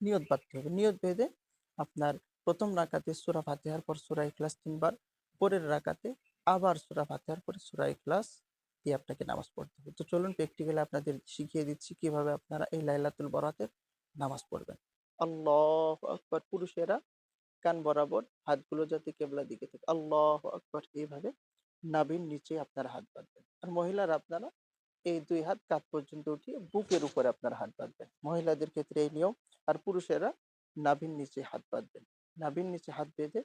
নিয়ত বাঁধতে হবে। নিয়ত বেঁধে আপনার প্রথম রাকাতে সূরা ফাতিহার পর সূরা ইখলাস তিনবার, পরের রাকাতে আবার সূরা ফাতিহার পরে সূরা ইখলাস দিয়ে আপনাকে নামাজ পড়তে হবে। তো চলুন প্র্যাকটিক্যালি আপনাদের শিখিয়ে দিচ্ছি কীভাবে আপনারা এই লাইলাতুল বরাতের নামাজ পড়বেন। আল্লাহ আকবার, পুরুষেরা কান বরাবর হাতগুলো যাতে কেবলা দিকে থাকে। আল্লাহ আকবার, এইভাবে নাভির নিচে আপনারা হাত বাঁধবেন। আর মহিলারা আপনারা এই দুই হাত কাঁধ পর্যন্ত উঠিয়ে বুকের উপরে আপনারা হাত বাঁধবেন। মহিলাদের ক্ষেত্রে এই নিয়ম। আর পুরুষেরা নাভির নিচে হাত বাঁধবেন। নাভির নিচে হাত বেঁধে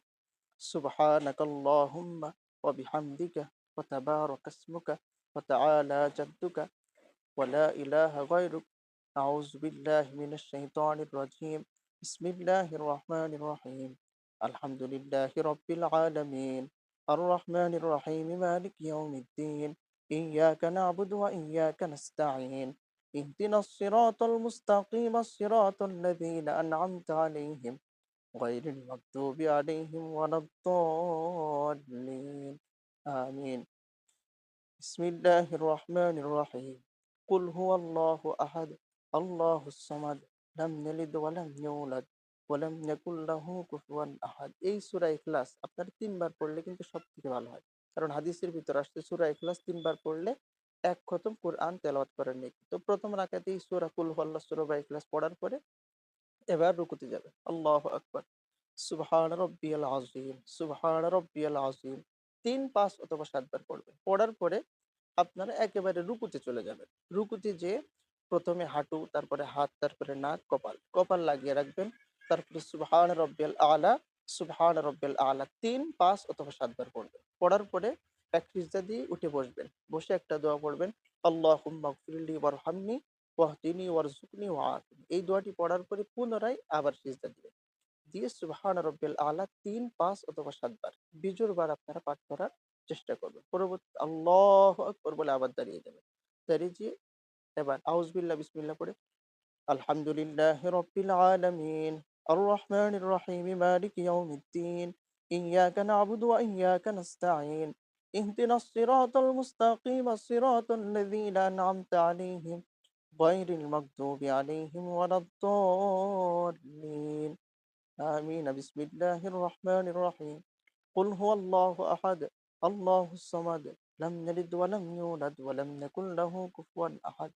সুবহানাকাল্লাহুম্মা ওয়া বিহামদিকা ওয়া তাবারাকা ইসমুকা ওয়া তাআলা জাদ্দুকা ওয়া লা ইলাহা গায়রুক। আউযু বিল্লাহি মিনাশ শাইতানির রাজীম। বিসমিল্লাহির রহমানির রহিম। আলহামদুলিল্লাহি রাব্বিল আলামিন। إياك نعبد وإياك نستعين اهدنا الصراط المستقيم الصراط الذين أنعمت عليهم غير المغضوب عليهم ولا الضالين آمين بسم الله الرحمن الرحيم قل هو الله أحد الله الصمد لم يلد ولم يولد ولم يكن له كفوا أحد এই সূরা ইখলাস আপনার তিনবার পড়লে কিন্তু সবথেকে ভালো হয় কারণ হাদিসের ভিতর আসছে সূরা ইখলাস তিনবার পড়লে এক খতম কোরআন তেলাওয়াত করার নেই তো প্রথম রাকাতেই সূরা কুল হুয়াল্লাহ সূরা বা ইখলাস পড়ার পরে এবার রুকুতে যাবে। আল্লাহু আকবার। সুবহান রাব্বিয়াল আযীম, সুবহান রাব্বিয়াল আযীম। তিন, পাঁচ অথবা সাতবার পড়বেন পড়ার পরে আপনারা একেবারে রুকুতে চলে যাবেন। রুকুতে যে প্রথমে হাঁটু, তারপরে হাত, তারপরে নাক, কপাল। কপাল লাগিয়ে রাখবেন। তারপরে সুবহান রব্বিয়াল আলা, সুবহান রব্বিয়াল আলা। তিন, পাঁচ অথবা সাতবার পড়বেন। পড়ার পরে এক সিজদা দিয়ে উঠে বসবেন। বসে একটা দোয়া পড়বেন গফিরলি ওয়ারহামনি ওয়াহদিনি ওয়াআফিনি। এই দোয়াটি পড়ার পরে পুনরায় আবার সিজদা দিবেন। দিয়ে সুবহান রব্বিল আলা তিন, পাঁচ অথবা সাতবার বিজোর বার আপনারা পাঠ করার চেষ্টা করবেন। পরবর্তী আল্লাহ আকবর বলে আবার দাঁড়িয়ে যাবেন। দাঁড়িয়ে গিয়ে এবার আউজবিল্লাহ বিসমিল্লাহ পড়ে, আলহামদুলিল্লাহ রব্বিল আলামিন আর রহমানির রহিম, মালিক ইয়াউমিদ্দিন। إياك نعبد وإياك نستعين اهدنا الصراط المستقيم الصراط الذين أنعمت عليهم غير المغضوب عليهم ولا الضالين آمين بسم الله الرحمن الرحيم قل هو الله أحد الله الصمد لم يلد ولم يولد ولم يكن له كفوا أحد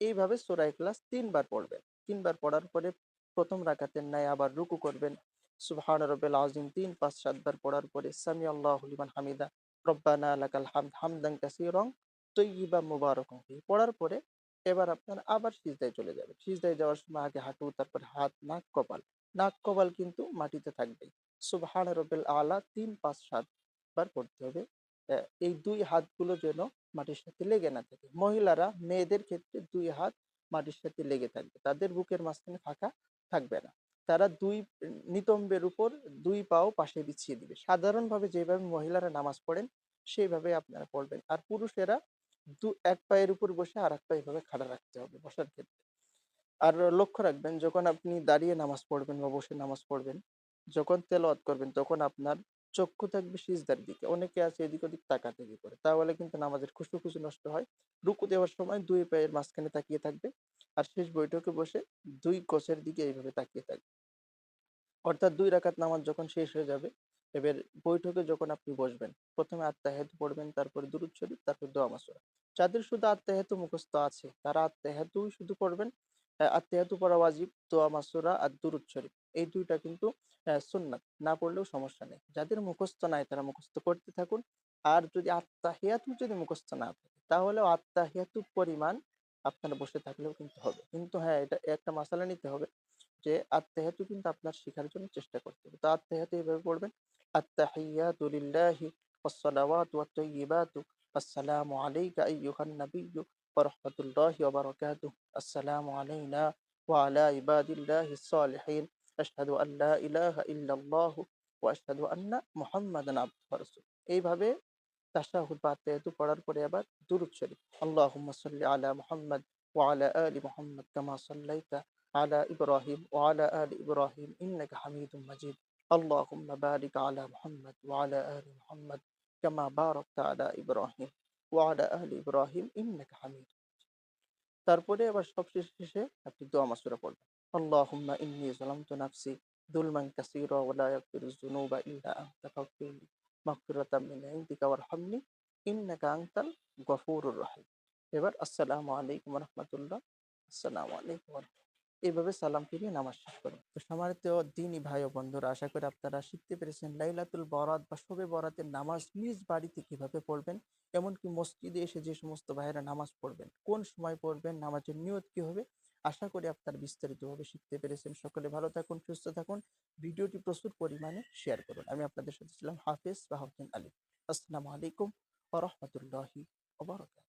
এইভাবে সূরা ইখলাস তিনবার পড়বেন তিনবার পড়ার পরে প্রথম রাকাতের ন্যায় আবার রুকু করবেন সুবহান রাব্বিল আযীম, তিন পাঁচ সাতবার পড়ার পরে সামি আল্লাহু লিমান হামিদা, রব্বানা লাকাল হামদ হামদান কাসীরান তৈয়িবা মুবারাকান। ফিহি পড়ার পরে এবার আপনার আবার সিজদায় চলে যাবেন। সিজদায় যাওয়ার সময় আগে হাঁটু, তারপর হাত, নাক, কপাল। নাক, কপাল কিন্তু মাটিতে থাকবে। সুবহান রব্বিল আলা, তিন পাঁচ সাত বার পড়তে হবে। এই দুই হাতগুলো যেন মাটির সাথে লেগে না থাকে। মহিলারা মেয়েদের ক্ষেত্রে দুই হাত মাটির সাথে লেগে থাকবে। তাদের বুকের মাঝখানে ফাঁকা থাকবে না। তারা দুই নিতম্বের উপর দুই পাও পাশে বিছিয়ে দিবে। সাধারণভাবে যেভাবে মহিলারা নামাজ পড়েন সেইভাবে আপনারা পড়বেন। আর পুরুষেরা দু, এক পায়ের উপর বসে আর এক পা এভাবে খাড়া রাখতে হবে বসার ক্ষেত্রে। আর লক্ষ্য রাখবেন, যখন আপনি দাঁড়িয়ে নামাজ পড়বেন বা বসে নামাজ পড়বেন, যখন তেলাওয়াত করবেন, তখন আপনার চক্ষু থাকবে সিজদার দিকে। অনেকে আছে এদিক ওদিক তাকাতে গিয়ে করে তাহলে কিন্তু নামাজের খুশু খুশু নষ্ট হয়। রুকু দেওয়ার সময় দুই পায়ের মাঝখানে তাকিয়ে থাকবে। আর শেষ বৈঠকে বসে দুই কোষের দিকে এইভাবে তাকিয়ে থাকবে। অর্থাৎ দুই রাকাত নামাজ যখন শেষ হয়ে যাবে, এবার বৈঠকে যখন আপনি বসবেন, প্রথমে আত্মাহেতু পড়বেন, তারপরে দুরুদ শরীফ, তারপর দোয়া মাসুরা যাদের শুধু আত্মাহেতু মুখস্থ আছে, তারা আত্মাহেতুই শুধু পড়বেন আত্মাহেতু পড়া ওয়াজিব, দোয়া মাসুরা আর দুরুদ শরীফ। এই দুইটা কিন্তু সুন্নাত। না পড়লেও সমস্যা নেই। যাদের মুখস্থ নাই, তারা মুখস্থ করতে থাকুন। আর যদি আত্মাহিয়াতু যদি মুখস্থ না থাকে, তাহলেও আত্মাহিয়াতু পরিমাণ আপনার বসে থাকলেও কিন্তু হবে। কিন্তু হ্যাঁ এটা একটা মাসালা নিতে হবে। যে আত্মাহিয়াতু কিন্তু আপনার শেখার জন্য চেষ্টা করতে হবে তো আত্মাহিয়াতু এইভাবে পড়বেন আত্তাহিয়াতু লিল্লাহি والصلوات والطيبات السلام عليك أيها النبي ورحمة الله وبركاته السلام علينا وعلى عباد الله الصالحين أشهد أن لا إله إلا الله وأشهد أن محمدا عبده ورسوله এইভাবে তাশাহুদ বা আত্তাহিয়াতু পড়ার পরে আবার দুরূদ শরীফ আল্লাহুম্মা সাল্লি আলা মুহাম্মদ وعلى آل محمد كما صليت على إبراهيم وعلى آل إبراهيم إنك حميد مجيد اللهم بارك على محمد وعلى آل محمد كما باركت على إبراهيم وعلى آل إبراهيم إنك حميد তারপরে আবার সবশেষ শেষে আপনি দোয়া মাসুরা পড়বেন اللهم إني ظلمت نفسي ظلما كثيرا ولا يغفر الذنوب إلا أنت فاغفر لي مغفرة من عندك وارحمني إنك أنت الغفور الرحيم এবার আসসালামু আলাইকুম রহমতুল্লাহ আসসালামু আলাইকুম ওয়া এইভাবে সালাম ফিরিয়ে নামাজ শেষ করুন। তো সম্মানিত দিনই ভাই ও বন্ধুরা, আশা করি আপনারা শিখতে পেরেছেন লাইলাতুল বরাত বা শবে বরাতের নামাজ নিজ বাড়িতে কীভাবে পড়বেন, এমনকি মসজিদে এসে যে সমস্ত ভাইয়েরা নামাজ পড়বেন, কোন সময় পড়বেন, নামাজের নিয়ত কি হবে, আশা করি আপনারা বিস্তারিতভাবে শিখতে পেরেছেন। সকলে ভালো থাকুন, সুস্থ থাকুন, ভিডিওটি প্রচুর পরিমাণে শেয়ার করুন। আমি আপনাদের সাথে ছিলাম হাফিজ বাহাউদ্দিন আলী। আসসালামু আলাইকুম ওয়া রাহমাতুল্লাহি ওয়া বারাকাতুহু।